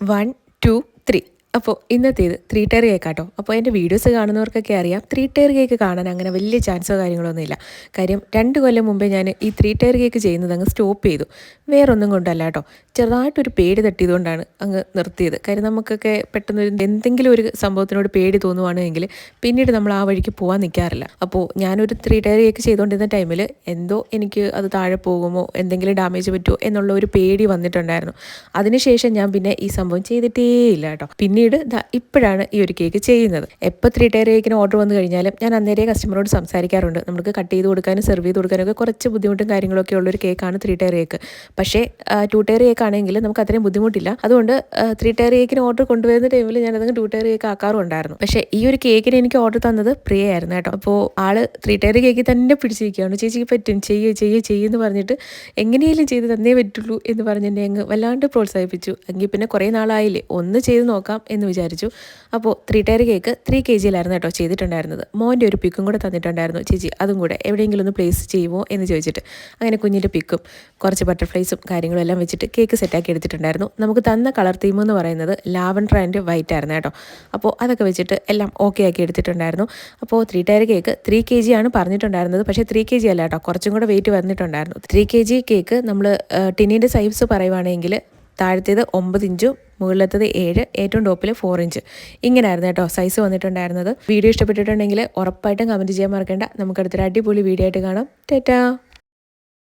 One two three അപ്പോൾ ഇന്നത്തേത് three tier കേക്കാട്ടോ അപ്പോൾ എന്റെ വീഡിയോസ് കാണുന്നവർക്കൊക്കെ അറിയാം ത്രീ ടയർ കേക്ക് കാണാൻ അങ്ങനെ വലിയ ചാൻസോ കാര്യങ്ങളൊന്നും ഇല്ല. കാര്യം രണ്ട് കൊല്ലം മുമ്പേ ഞാൻ ഈ ത്രീ ടയർ കേക്ക് ചെയ്യുന്നത് അങ്ങ് സ്റ്റോപ്പ് ചെയ്തു. വേറൊന്നും കൊണ്ടല്ല കേട്ടോ. ചെറുതായിട്ടൊരു പേടി തട്ടിയതുകൊണ്ടാണ് അങ്ങ് നിർത്തിയത്. കാര്യം നമുക്കൊക്കെ പെട്ടെന്ന് എന്തെങ്കിലും ഒരു സംഭവത്തിനോട് പേടി തോന്നുവാണെങ്കിൽ പിന്നീട് നമ്മൾ ആ വഴിക്ക് പോകാൻ നിൽക്കാറില്ല അപ്പോൾ ഞാനൊരു ത്രീ ടയർ കേക്ക് ചെയ്തുകൊണ്ടിരുന്ന ടൈമിൽ എന്തോ എനിക്ക് അത് താഴെ പോകുമോ എന്തെങ്കിലും ഡാമേജ് പറ്റുമോ എന്നുള്ള ഒരു പേടി വന്നിട്ടുണ്ടായിരുന്നു. അതിനുശേഷം ഞാൻ പിന്നെ ഈ സംഭവം ചെയ്തിട്ടേ ഇല്ല കേട്ടോ. പിന്നീട് ദാ ഇപ്പോഴാണ് ഈ ഒരു കേക്ക് ചെയ്യുന്നത്. എപ്പോൾ ത്രീ ടയർ കേക്കിന് ഓർഡർ വന്നു കഴിഞ്ഞാലും ഞാൻ അന്നേരെ കസ്റ്റമറോട് സംസാരിക്കാറുണ്ട്. നമുക്ക് കട്ട് ചെയ്ത് കൊടുക്കാനും സെർവ് ചെയ്ത് കൊടുക്കാനും ഒക്കെ കുറച്ച് ബുദ്ധിമുട്ടും കാര്യങ്ങളൊക്കെ ഉള്ളൊരു കേക്കാണ് ത്രീ ടയർ കേക്ക് പക്ഷേ ടു ടയർ കേക്ക് ആണെങ്കിൽ നമുക്ക് അത്രയും ബുദ്ധിമുട്ടില്ല. അതുകൊണ്ട് ത്രീ ടയർ കേക്കിന് ഓർഡർ കൊണ്ടുവരുന്ന ടൈമിൽ ഞാൻ അതങ്ങ് ടു ടയർ കേക്ക് ആക്കാറുണ്ടായിരുന്നു. പക്ഷേ ഈ ഒരു കേക്കിന് എനിക്ക് ഓർഡർ തന്നത് പ്രിയ ആയിരുന്നു കേട്ടോ. അപ്പോൾ ആൾ ത്രീ ടയർ കേക്ക് തന്നെ പിടിച്ചിരിക്കുകയാണ്. ചേച്ചിക്ക് പറ്റും. ചെയ്യേ ചെയ്യേ ചെയ്യുമെന്ന് പറഞ്ഞിട്ട് എങ്ങനെയെങ്കിലും ചെയ്ത് തന്നേ പറ്റുള്ളൂ എന്ന് പറഞ്ഞ് എന്നെ അങ്ങ് വല്ലാണ്ട് പ്രോത്സാഹിപ്പിച്ചു. എങ്കിൽ പിന്നെ കുറേ നാളായില്ലേ. ഒന്ന് ചെയ്ത് നോക്കാം. എന്ന് വിചാരിച്ചു. അപ്പോൾ three tier cake three K ജിയിലായിരുന്നു കേട്ടോ ചെയ്തിട്ടുണ്ടായിരുന്നത്. മോന്റെ ഒരു പിക്കും കൂടെ തന്നിട്ടുണ്ടായിരുന്നു. ചേച്ചി അതും കൂടെ എവിടെയെങ്കിലും ഒന്ന് പ്ലേസ് ചെയ്യുമോ എന്ന് ചോദിച്ചിട്ട്. അങ്ങനെ കുഞ്ഞിന്റെ പിക്കും കുറച്ച് ബട്ടർഫ്ലൈസും കാര്യങ്ങളും എല്ലാം വെച്ചിട്ട് കേക്ക് സെറ്റാക്കി എടുത്തിട്ടുണ്ടായിരുന്നു. നമുക്ക് തന്ന കളർ തീം എന്ന് പറയുന്നത് ലാവൻഡർ ആൻഡ് വൈറ്റ് ആയിരുന്നു കേട്ടോ. അപ്പോൾ അതൊക്കെ വെച്ചിട്ട് എല്ലാം ഓക്കെ ആക്കി എടുത്തിട്ടുണ്ടായിരുന്നു. അപ്പോൾ three tier cake three K G ആണ് പറഞ്ഞിട്ടുണ്ടായിരുന്നത്. പക്ഷേ ത്രീ കെ ജി അല്ല കേട്ടോ കുറച്ചും കൂടെ വെയിറ്റ് വന്നിട്ടുണ്ടായിരുന്നു. ത്രീ കെ ജി കേക്ക് നമ്മൾ ടിന്നിന്റെ സൈസ് പറയുവാണെങ്കിൽ താഴത്തേത് ഒമ്പത് ഇഞ്ചും മുകളിലത്തത് ഏഴ് ഏറ്റവും ടോപ്പിൽ ഫോർ ഇഞ്ച്. ഇങ്ങനെയായിരുന്നു കേട്ടോ സൈസ് വന്നിട്ടുണ്ടായിരുന്നത്. വീഡിയോ ഇഷ്ടപ്പെട്ടിട്ടുണ്ടെങ്കിൽ ഉറപ്പായിട്ടും കമന്റ് ചെയ്യാൻ മറക്കേണ്ട. നമുക്കടുത്തൊരു അടിപൊളി വീഡിയോ ആയിട്ട് കാണാം. ടാറ്റാ.